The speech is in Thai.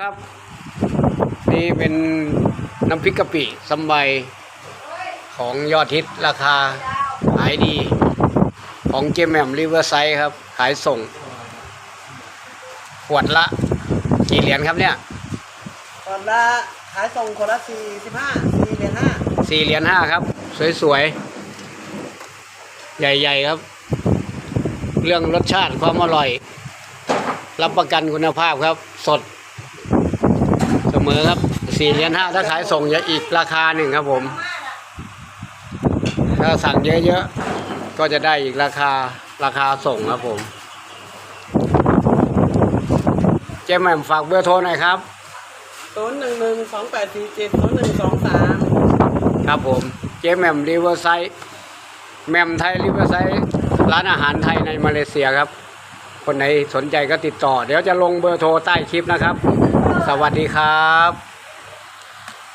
ครับนี่เป็นน้ำพริกกะปิสำใบของยอดฮิตราคาขายดี ของเจมแหมมริเวอร์ไซด์ครับ ขายส่ง ขวดละ กี่เหรียญครับเนี่ยก่อนละขายส่งคนละสี่สิบห้าสี่เหรียญห้าสี่เหรียญห้าครับ สวยๆ ใหญ่ๆครับ เรื่องรสชาติความอร่อย รับประกันคุณภาพครับสด เสมอครับสี่เหรียญห้าถ้าขายส่งจะอีกราคาหนึ่งครับผม ถ้าสั่งเยอะๆ ก็จะได้อีกราคาราคาส่งครับผม เจ๊แหม่มฝากเบอร์โทรหน่อยครับ ศูนย์หนึ่งหนึ่งสองแปดสี่เจ็ดศูนย์หนึ่งสองสามครับผม เจ๊แหม่มริเวอร์ไซด์แหม่มไทยริเวอร์ไซด์ร้านอาหารไทยในมาเลเซียครับ คนไหนสนใจก็ติดต่อ เดี๋ยวจะลงเบอร์โทรใต้คลิปนะครับ สวัสดีครับ